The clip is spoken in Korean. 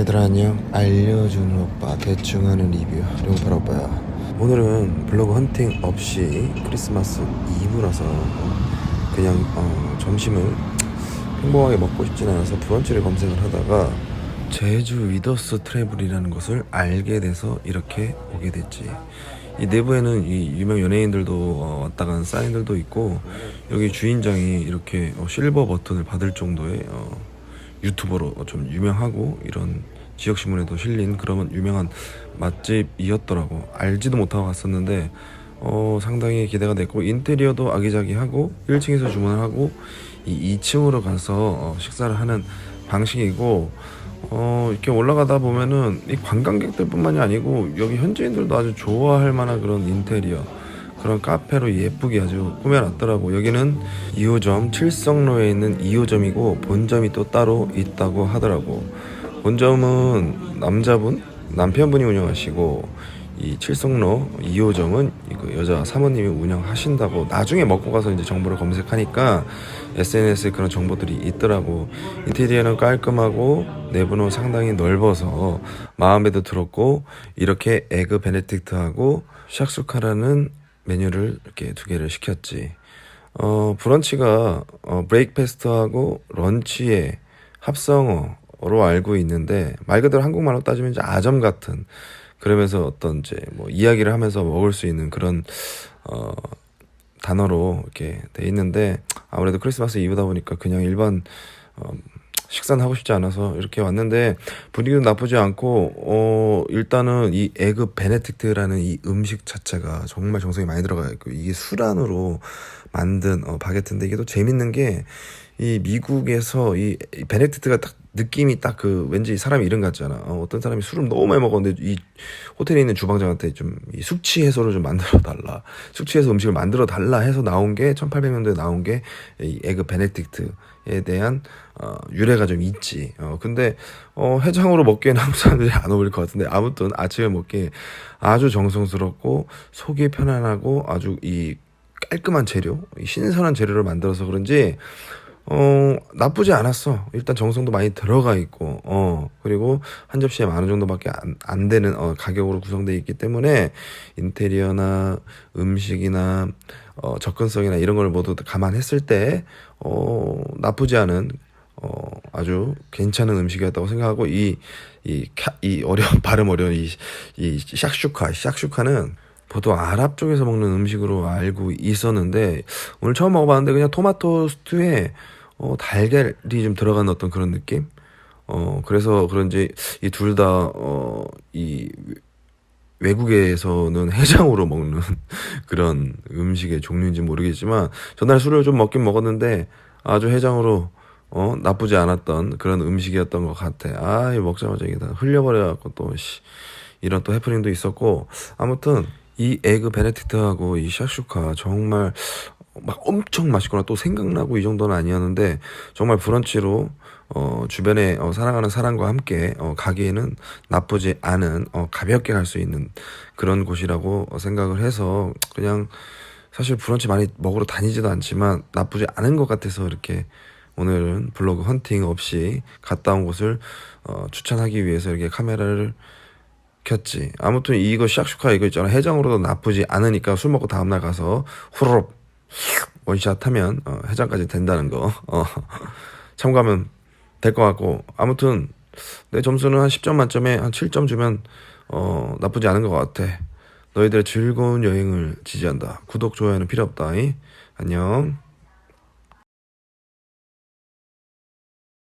얘들아 안녕 알려주는 오빠 대충 하는 리뷰. 룡팔 오빠야 오늘은 블로그 헌팅 없이 크리스마스 이브라서 그냥 어, 점심을 평범하게 먹고 싶진 않아서 브런치를 검색을 하다가 제주 위더스 트래블이라는 것을 알게 돼서 이렇게 오게 됐지. 이 내부에는 이 유명 연예인들도 어, 왔다 간 사인들도 있고 여기 주인장이 이렇게 어, 실버 버튼을 받을 정도의 어, 유튜버로 좀 유명하고 이런 지역 신문에도 실린 그런 유명한 맛집이었더라고. 알지도 못하고 갔었는데 어 상당히 기대가 됐고 인테리어도 아기자기하고 1층에서 주문을 하고 이 2층으로 가서 어, 식사를 하는 방식이고 어 이렇게 올라가다 보면은 이 관광객들뿐만이 아니고 여기 현지인들도 아주 좋아할 만한 그런 인테리어 그런 카페로 예쁘게 아주 꾸며놨더라고. 여기는 2호점 칠성로에 있는 2호점이고 본점이 또 따로 있다고 하더라고 본점은 남자분 남편분이 운영하시고 이 칠성로 2호점은 그 여자 사모님이 운영하신다고 나중에 먹고 가서 이제 정보를 검색하니까 SNS에 그런 정보들이 있더라고 인테리어는 깔끔하고 내부는 상당히 넓어서 마음에도 들었고 이렇게 에그 베네딕트하고 샥수카라는 메뉴를 이렇게 두 개를 시켰지. 어, 브런치가 어, 브레이크패스트하고 런치의 합성어 로 알고 있는데 말 그대로 한국말로 따지면 이제 아점 같은 그러면서 어떤 이제 뭐 이야기를 하면서 먹을 수 있는 그런 어, 단어로 이렇게 돼 있는데 아무래도 크리스마스 이브다 보니까 그냥 일반 어, 식사는 하고 싶지 않아서 이렇게 왔는데 분위기도 나쁘지 않고 어 일단은 이 에그 베네딕트라는 이 음식 자체가 정말 정성이 많이 들어가 있고 이게 수란으로 만든 어 바게트인데 이게 또 재밌는 게 이 미국에서 이 베네딕트가 딱 느낌이 딱 그 왠지 사람 이름 같잖아. 어, 어떤 사람이 술을 너무 많이 먹었는데 이 호텔에 있는 주방장한테 좀 이 숙취 해소를 좀 만들어 달라. 숙취 해소 음식을 만들어 달라 해서 나온 게 1800년도에 나온 게 이 에그 베네딕트에 대한 어, 유래가 좀 있지. 어, 근데 어, 해장으로 먹기에는 한국 사람들이 안 어울릴 것 같은데 아무튼 아침에 먹기에 아주 정성스럽고 속이 편안하고 아주 이 깔끔한 재료, 이 신선한 재료를 만들어서 그런지 어, 나쁘지 않았어. 일단 정성도 많이 들어가 있고, 어, 그리고 한 접시에 만 원 정도밖에 안, 안 되는, 어, 가격으로 구성되어 있기 때문에 인테리어나 음식이나, 어, 접근성이나 이런 걸 모두 다 감안했을 때, 어, 나쁘지 않은, 어, 아주 괜찮은 음식이었다고 생각하고, 이, 이, 캬- 이 어려운, 발음 어려운 이, 이 샥슈카, 샥슈카는 보통 아랍 쪽에서 먹는 음식으로 알고 있었는데 오늘 처음 먹어봤는데 그냥 토마토 스튜에 어, 달걀이 좀 들어간 어떤 그런 느낌? 어 그래서 그런지 이 둘 다 어 이 외국에서는 해장으로 먹는 그런 음식의 종류인지 모르겠지만 전날 술을 좀 먹긴 먹었는데 아주 해장으로 어 나쁘지 않았던 그런 음식이었던 것 같아. 아, 이 먹자마자 이게 다 흘려버려갖고 또 씨, 이런 또 해프닝도 있었고 아무튼 이 에그 베네딕트하고 이 샥슈카 정말 막 엄청 맛있거나 또 생각나고 이 정도는 아니었는데 정말 브런치로 어 주변에 어, 사랑하는 사람과 함께 어 가기에는 나쁘지 않은 어 가볍게 갈 수 있는 그런 곳이라고 어, 생각을 해서 그냥 사실 브런치 많이 먹으러 다니지도 않지만 나쁘지 않은 것 같아서 이렇게 오늘은 블로그 헌팅 없이 갔다 온 곳을 어 추천하기 위해서 이렇게 카메라를 켰지. 아무튼 이거 샥슈카 이거 있잖아. 해장으로도 나쁘지 않으니까 술 먹고 다음날 가서 후루룩 원샷 하면 어, 해장까지 된다는 거. 어, 참고하면 될 것 같고. 아무튼 내 점수는 한 10점 만점에 한 7점 주면 어, 나쁘지 않은 것 같아. 너희들의 즐거운 여행을 지지한다. 구독, 좋아요는 필요 없다. 이? 안녕.